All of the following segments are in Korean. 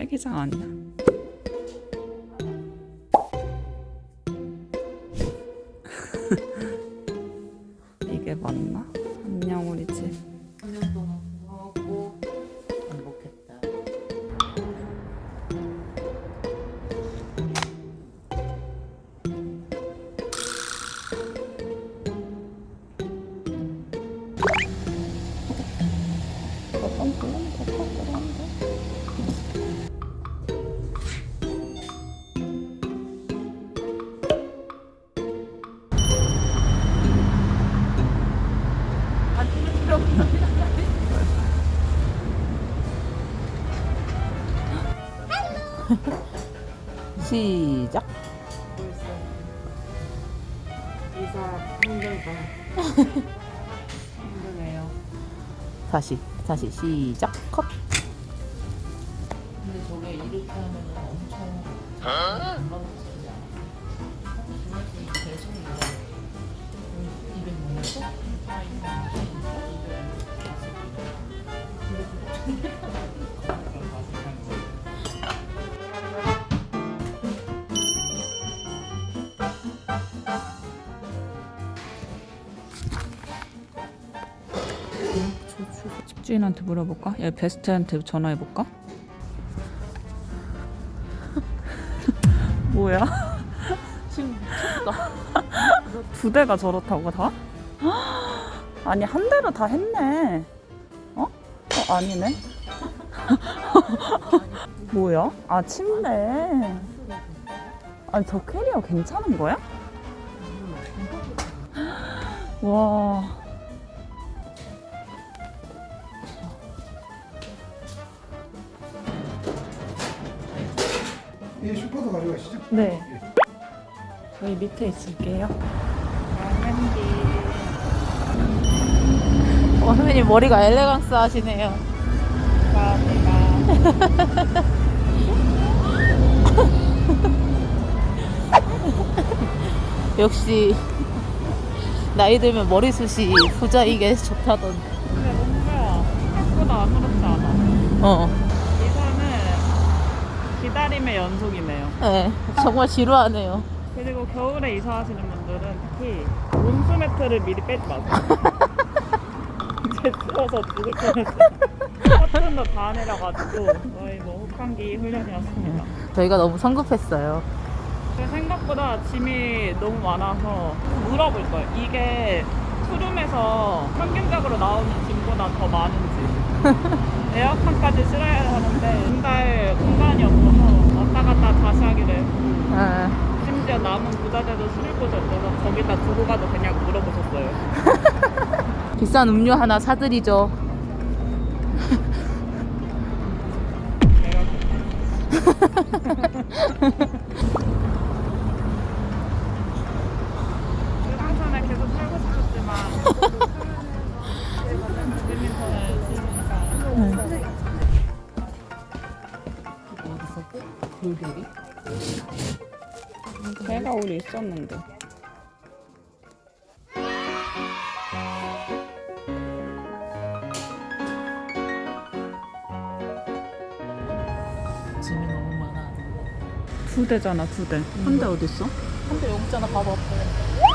떼기장 아니야? 이게 맞나? 안녕 우리 집. 3년 동안 공부하고 행복했다. 어떤 불러는 더 그런데? 시작. 벌써 이사 힘들다. 힘드네요. 다시 다시 시작. 컷. 근데 저게 이렇게 하면 엄청 않아? 계속 이거 200 넘었어? 아, 이거 집주인한테 물어볼까? 얘 베스트한테 전화해볼까? 뭐야? 지금 두 대가 저렇다고 다? 아니 한 대로 다 했네. 어? 어 아니네. 뭐야? 아 침대. 아니 저 캐리어 괜찮은 거야? 와. 예, 슈퍼도 가져가시죠. 네. 저희 밑에 있을게요. 어, 선배님 머리가 엘레강스 하시네요. 역시 나이 들면 머리숱이 부자이게 좋다던. 근데 뭔가 생각보다 아무렇지 않아. 어, 기다림의 연속이네요. 네, 정말 지루하네요. 그리고 겨울에 이사하시는 분들은 특히 온수 매트를 미리 빼지 마세요. 이제 추워서 죽을 뻔했어요. 커튼도 다 내려가지고 거의 뭐 혹한기 훈련이었습니다. 저희가 너무 성급했어요. 생각보다 짐이 너무 많아서 물어볼 거예요. 이게 투룸에서 평균적으로 나오는 짐보다 더 많은지. 에어컨까지 실어야 하는데 분달 공간이 없어서 왔다 갔다 다시 하기로 했고 네. 심지어 남은 부자재도 실을 곳이 없어서 거기다 두고 가도 그냥 물어보셨어요. 비싼 음료 하나 사드리죠. 내가 배가 우리 있었는데 짐이 너무 많아. 두 대잖아 두 대. 한 대 어디 있어? 근데 여기 있잖아, 바보 앞에.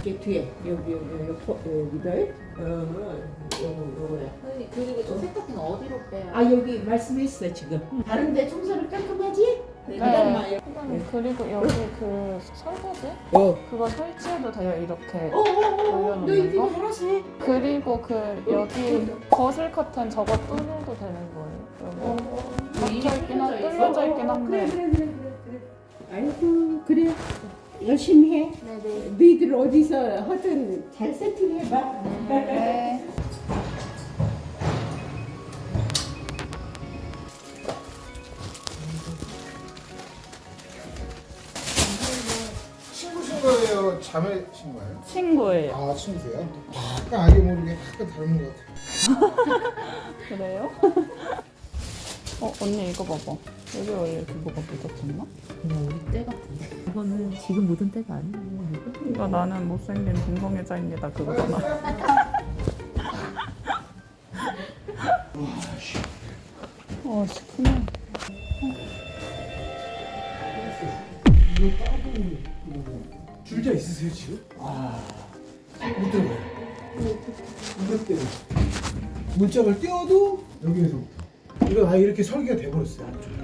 이게 뒤에 여기 여기 여기 포- 여기들? 어 요거 요거야 그리고 저 세탁기는 어디로 빼요? 아 여기 말씀했어 지금. 다른데 청소를 깔끔하지? 네. 기다려봐요 그리고 여기 그 설거지? 어. 그거 설치해도 돼요 이렇게? 어어어 너 이거 알아서 해 그리고 그 여기 거실 커튼 저거 뚫어도 되는 거예요. 어, 여기 있긴 한 뚫려져 있긴 한데. 그래 그래 그래 그래. 아이고 그래 열심히 해 네네 너희들 어디서 하든 잘 세팅해봐 네. 친구신 거예요? 자매신 거예요? 친구예요. 아, 친구세요? 약간 알게 모르게 약간 다른 것 같아요. 그래요? 어 언니 이거 봐봐. 여기 원래 이렇게 뭐가 묻었었나? 이거 우리 때 같은데. 이거는 지금 묻은 때가 아니에요. 이거. 이거 나는 못생긴 동성애자입니다 그거잖아. 와, 씨, 크네. 이거 따로 이거 줄자 있으세요 지금? 아, 못 들어가요. 이것 때문에 문짝을 띄워도 여기에서부터. 이건 아예 이렇게 설계가 돼버렸어요 안쪽에.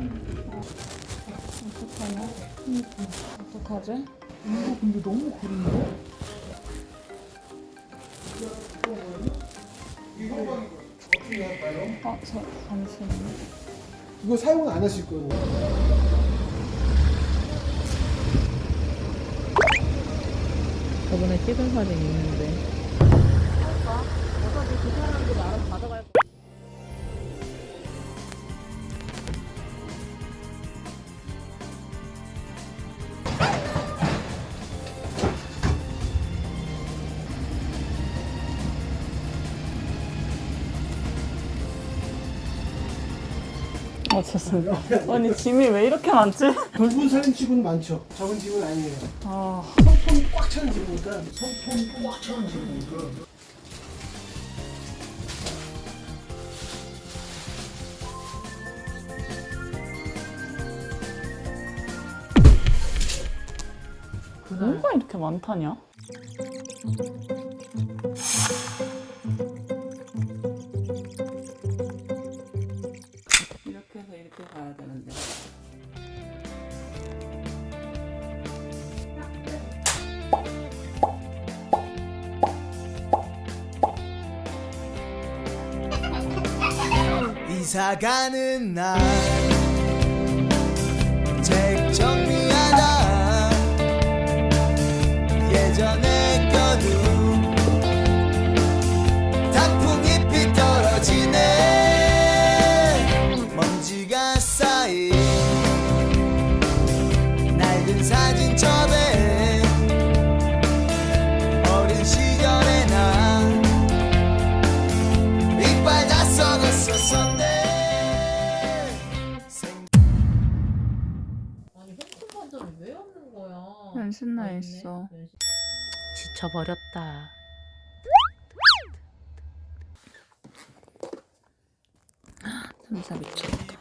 어떡하냐? 어떡하지? 아, 근데 너무 구린데? 이거 어떻게 할까요? 아, 저, 잠시만요. 이거 사용은 안 하실 거고. 저번에 찍은 사진 있는데. 아, 죄송해요. 아니, 짐이 왜 이렇게 많지? 넓은 살림집은 많죠. 적은 집은 아니에요. 아, 성품이 꽉 차는 집이니까 성품이 꽉 차는 집이니까 뭐가 이렇게 많다냐? 이사 가는 날 연신. 지쳐버렸다. 진짜 미쳤다.